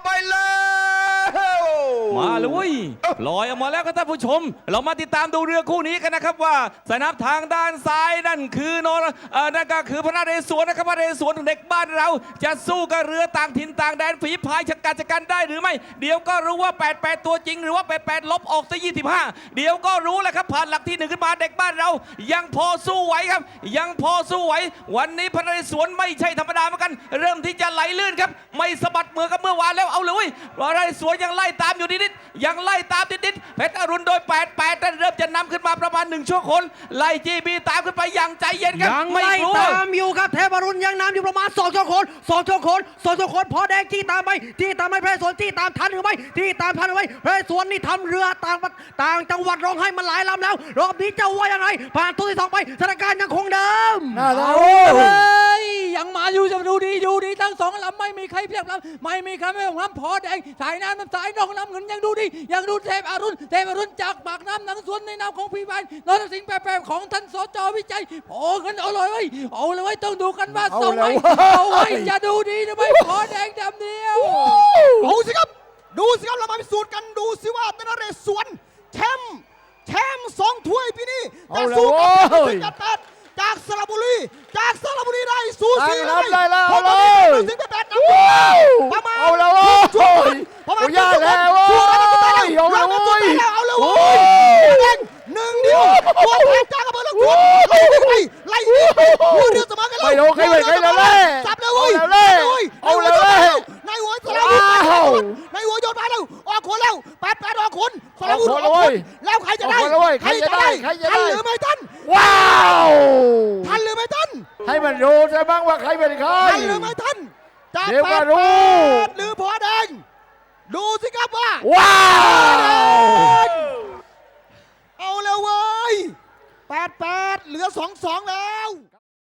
সবাই ยเว้ยลอยออกมาแล้วครับท่านผู้ชม เรามาติดตามดูเรือคู่นี้กันนะครับว่าสนามทางด้านซ้ายนั่นคือนรเอ่อนั่นก็คือพระนเรศวรนะครับพระนเรศวรเด็กบ้านเรา จะสู้กับเรือต่างถิ่นต่างแดนฝีพายชะกันชะกันได้หรือไม่ เดี๋ยวก็รู้ว่า 88 ตัวจริง หรือว่า 88 ลบออกซะ25 เดี๋ยวก็รู้แหละครับผ่านหลักที่หนึ่งขึ้นมาเด็กบ้านเรา ยังพอสู้ไหวครับ ยังพอสู้ไหววันนี้พระนเรศวรไม่ใช่ธรรมดาเหมือนกัน เริ่มที่จะไหลลื่นครับ ไม่สะบัดมือกับเมื่อวานแล้วเอาเลยเว้ยพระนเรศวรยังไล่ตามอยู่นิดๆยังไล่ตามนิดๆเพชรอรุณโดย 88นั้นเริ่มจะนำขึ้นมาประมาณหนึ่งชั่วคน ไล่จีบีตามขึ้นไปอย่างใจเย็นครับยังไม่ไล่กลัว ตามอยู่ครับเทพอรุณยังนำอยู่ประมาณ2ชั่วคน2ชั่วคน2ชั่วคนพอแดงที่ตามไปที่ตามไปพระสวนที่ตามทันหรือไม่ที่ตามทันหรือไม่พระสวนนี่ทำเรือต่างประต่างจังหวัดร้องให้มันหลายลำแล้วรอบนี้จะว่ายังไงผ่านตัวที่สองไปสถานการณ์ยังคงเดิม น่ารักเอาโอ้ สองลำไม่มีใครเพียบลำไม่มีใครไม่ของลำพอแดงสายน้ำน้ำสายนองน้ำเงินยังดูดียังดูเทพอรุณเทพอรุณจากปากน้ำหนังสวนในนามของพี่บานนรสิงห์แปรของท่านสจวิจัยโอ้กันเอาเลยเว้ยเอาเลยเว้ยต้องดูกันว่าเอาส่งเลยไว้เว้ยเอาไว้จะดูดีหรือไม่พอแดงดำเดียวดูสิครับ ดูสิครับเรามาพิสูจน์กันดูสิว่านเรศวรแชมป์แชมป์สองถ้วยปีนี้เอาจะเลยสู้กับโว้ยสิงห์แปดจากสระบุรี จากสระบุรีได้สู้สีได้แล้วได้แล้วเพราะเอา ตอนเลยนี้สิงห์แปดนำอยู่ประมาณเอาแล้วโว้ยชั่วโมงประมาณโอ้ยยากแล้วโว้ยสู้ได้สู้ได้เอาแล้วสู้โว้ยได้เอาเลยโอ้โว้ยยแดงหนึ่งเดียวตัวแทนจากอำเภอหลังสวนไล่ไล่ไล่หัวเรือเสมอกันแล้วไม่โดนใครเลยใครเลยจับเลยเว้ยเอาเลยเอาเลยเอาเลยนายหัวสระบุรีว้าวนายหัวโยนมาแล้วออกขนแล้วแปดแปดออกขนสระบุรีออออกกขขนนแล้วใครจะได้ออกขนแล้วเว้ยใครจะได้ใครจะได้ทันหรือไม่ทันว้าว ให้มันรู้ใช่บ้างว่าใครเป็นใคร ทันหรือไม่ทันจากเดี๋ยวแปก็ดรู้ แปดหรือพอแดง ดูสิครับว่า ว้าว เอาแล้วเว้ยแปดแปดเหลือสองสองแล้ว